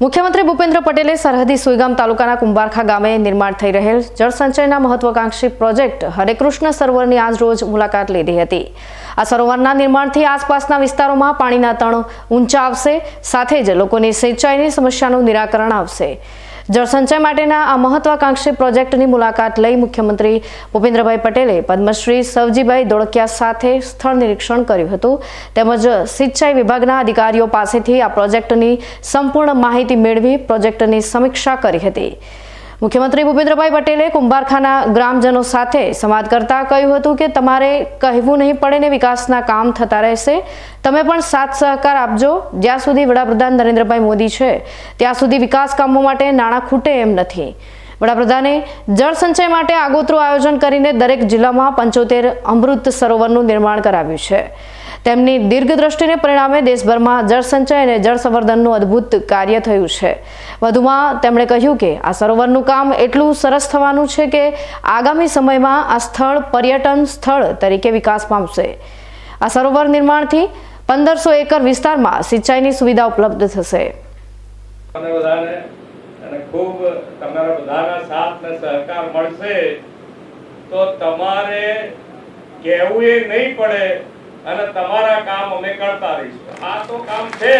મુખ્યમંત્રી ભૂપેન્દ્ર પટેલે સરહદી સુઈગામ તાલુકાના કુંભારખા ગામે નિર્માણ થઈ રહેલ જળસંચયના મહત્વાકાંક્ષી પ્રોજેક્ટ હરેકૃષ્ણ સરોવરની આજ રોજ મુલાકાત લીધી હતી. આ સરોવરના નિર્માણથી આસપાસના વિસ્તારોમાં પાણીના તણ ઊંચા આવશે, સાથે જ લોકોની સિંચાઈની સમસ્યાનું નિરાકરણ આવશે. જળસંચય માટેના આ મહત્વાકાંક્ષી પ્રોજેક્ટની મુલાકાત લઈ મુખ્યમંત્રી ભૂપેન્દ્રભાઈ પટેલે પદ્મશ્રી સવજીભાઈ દોડકિયા સાથે સ્થળ નિરીક્ષણ કર્યું હતું. તેમજ સિંચાઈ વિભાગના અધિકારીઓ પાસેથી આ પ્રોજેક્ટની સંપૂર્ણ માહિતી મેળવી પ્રોજેક્ટની સમીક્ષા કરી હતી. મુખ્યમંત્રી ભૂપેન્દ્રભાઈ પટેલે કુંભારખાના ગ્રામજનો સાથે સંવાદ કરતા કહ્યું હતું કે તમારે કહેવું નહીં પડે ને વિકાસના કામ થતા રહેશે. તમે પણ સાથ સહકાર આપજો. જ્યાં સુધી વડાપ્રધાન નરેન્દ્રભાઈ મોદી છે, ત્યાં સુધી વિકાસ કામો માટે નાણાં ખૂટે એમ નથી. વડાપ્રધાને જળ સંચય માટે આગોતરું આયોજન કરીને દરેક જિલ્લામાં પંચોતેર અમૃત સરોવરનું નિર્માણ કરાવ્યું છે. તેમની દીર્ઘદ્રષ્ટિને પરિણામે દેશભરમાં જળ સંચય અને જળ સંવર્ધનનું અદ્ભુત કાર્ય થયું છે. વધુમાં તેમણે કહ્યું કે આ સરોવરનું કામ એટલું સરસ થવાનું છે કે આગામી સમયમાં આ સ્થળ પર્યટન સ્થળ તરીકે વિકાસ પામશે. આ સરોવર નિર્માણથી પંદરસો એકર વિસ્તારમાં સિંચાઈની સુવિધા ઉપલબ્ધ થશે. અને ખૂબ તમારા બધાના સાથ ને સહકાર મળશે, તો તમારે કહેવું એ નહીં પડે અને તમારા કામ અમે કરતા રહીશું. આ તો કામ છે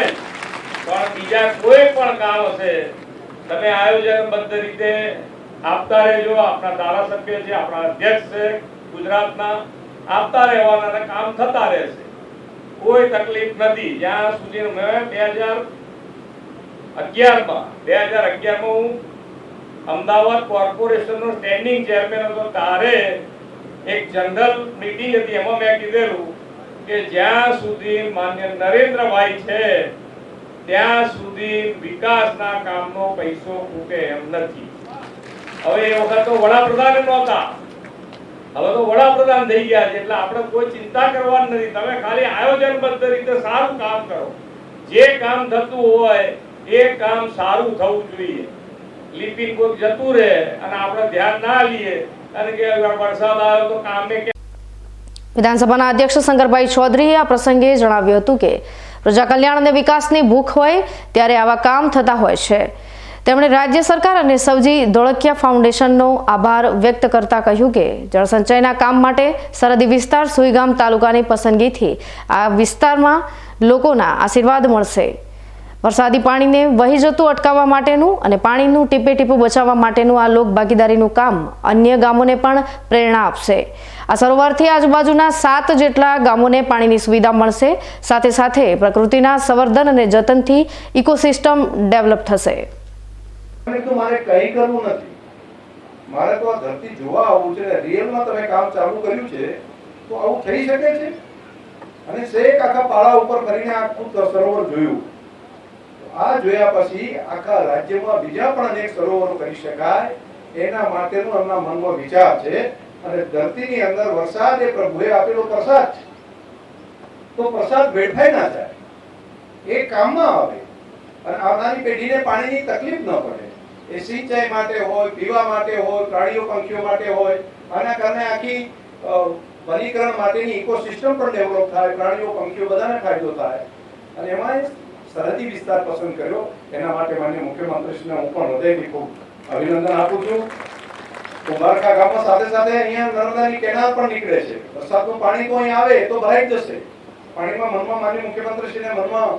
પણ બીજા કોઈ પણ કામ હશે, તમે આયોજનબદ્ધ રીતે આપતા રહેજો. આપણા ધારાસભ્ય છે, આપણા અધ્યક્ષ છે, ગુજરાતના આપતા રહેવાના કામ થતા રહેશે. કોઈ તકલીફ નથી. જ્યાં સુધી મેં બે હજાર અગિયારમાં, બે હજાર સ્ટેન્ડિંગ ચેરમેન હતો. ત્યારે એક જનરલ મીટિંગ હતી, એમાં મેં કીધેલું કે જ્યાં સુધી માન્ય નરેન્દ્રભાઈ છે, ત્યાં સુધી વિકાસના કામનો પૈસો ખૂટે એમ નથી. હવે એ વખત તો વડાપ્રધાન નહોતા. હવે તો વડાપ્રધાન થઈ ગયા છે, એટલે આપણે કોઈ ચિંતા કરવાની નથી. તમે ખાલી આયોજનબદ્ધ રીતે સારું કામ કરો. જે કામ થતું હોય એ કામ સારું થવું જોઈએ. લિપિન કોઈક જતું રહે અને આપણે ધ્યાન ના લઈએ અને કે વરસાદ આવ્યો તો કામે વિધાનસભાના અધ્યક્ષ શંકરભાઈ ચૌધરીએ આ પ્રસંગે જણાવ્યું હતું કે, પ્રજા કલ્યાણ અને વિકાસની ભૂખ હોય ત્યારે આવા કામ થતા હોય છે. તેમણે રાજ્ય સરકાર અને સૌજી ધોળકિયા ફાઉન્ડેશનનો આભાર વ્યક્ત કરતા કહ્યું કે, જળસંચયના કામ માટે સરહદી વિસ્તાર સુઈગામ તાલુકાની પસંદગીથી આ વિસ્તારમાં લોકોના આશીર્વાદ મળશે. વરસાદી પાણીને વહી જતું અટકાવવા માટેનું અને પાણીનું ટીપે ટીપું બચાવવા માટેનું આ લોક ભાગીદારીનું કામ અન્ય ગામોને પણ પ્રેરણા આપશે. આ સરોવરથી આજુબાજુના સાત જેટલા ગામોને પાણીની સુવિધા મળશે. સાથે સાથે પ્રકૃતિના સંવર્ધન અને જતનથી ઇકોસિસ્ટમ ડેવલપ થશે. મારે કંઈ કરવું આ આખા પાળા ઉપર કરીને આખું સરોવર જોયું. આ જોયા પછી આખા રાજ્યમાં બીજા પણ અનેક સરોવરો કરી શકાય. એના માટેનો એમના મનમાં વિચાર છે અને ધરતીની અંદર વરસાદ એ પ્રભુએ આપેલો પ્રસાદ છે. તો પ્રસાદ વેડફાઈ ના જાય. એ કામમાં આવે. અને આવનારી પેઢીને પાણીની તકલીફ ન પડે. એ સિંચાઈ માટે હોય, પીવા માટે હોય, પ્રાણીઓ, પંખીઓ માટે હોય. આના કારણે આખી વનીકરણ માટેની ઇકોસિસ્ટમ પણ ડેવલપ થાય, પ્રાણીઓ, પંખીઓ બધાને ફાયદો થાય. અને એમાં સરહદી વિસ્તાર પસંદ કર્યો. એના માટે માન્ય મુખ્યમંત્રીશ્રીને હું પણ હૃદયથી ખૂબ અભિનંદન આપું છું. કુંભારખા ગામમાં સાથે સાથે અહીંયા નર્મદાની કેનાલ પણ નીકળે છે. વરસાદનું પાણી તો અહીં આવે તો ભરાઈ જ જશે. પાણીમાં મનમાં માન્ય મુખ્યમંત્રીશ્રીને મનમાં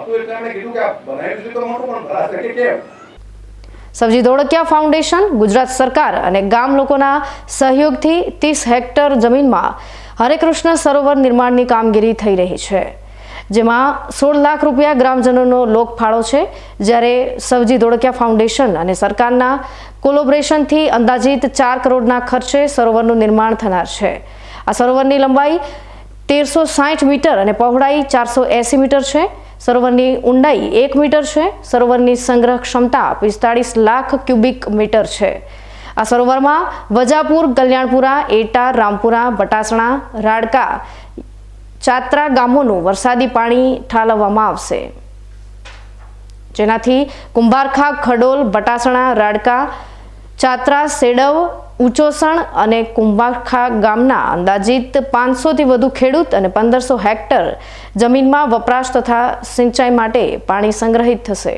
હતું એટલે એમણે કીધું કે આ બનાવ્યું છે તો મોટું, પણ ભરાશે કે કેમ? સબજી ધોળકિયા ફાઉન્ડેશન, ગુજરાત સરકાર અને ગામ લોકોના સહયોગથી ત્રીસ હેક્ટર જમીનમાં હરેકૃષ્ણ સરોવર નિર્માણની કામગીરી થઈ રહી છે. જેમાં સોળ લાખ રૂપિયા ગ્રામજનોનો લોકફાળો છે. જ્યારે સવજી ધોળકિયા ફાઉન્ડેશન અને સરકારના કોલોબરેશનથી અંદાજિત ચાર કરોડના ખર્ચે સરોવરનું નિર્માણ થનાર છે. આ સરોવરની લંબાઈ તેરસો સાઠ મીટર અને પહોળાઈ ચારસો એંસી મીટર છે. સરોવરની ઊંડાઈ એક મીટર છે. સરોવરની સંગ્રહ ક્ષમતા પિસ્તાળીસ લાખ ક્યુબિક મીટર છે. આ સરોવરમાં વજાપુર, કલ્યાણપુરા, એટા, રામપુરા, બટાસણા, રાડકા ચાત્રા ગામોનું વરસાદી પાણી ઠાલવવામાં આવશે. જેનાથી કુંભારખા, ખડોલ, બટાસણા, રાડકા, ચાત્રા, સેડવ, ઉચોસણ અને કુંભારખા ગામના અંદાજિત પાંચસોથી વધુ ખેડૂત અને પંદરસો હેક્ટર જમીનમાં વપરાશ તથા સિંચાઈ માટે પાણી સંગ્રહિત થશે.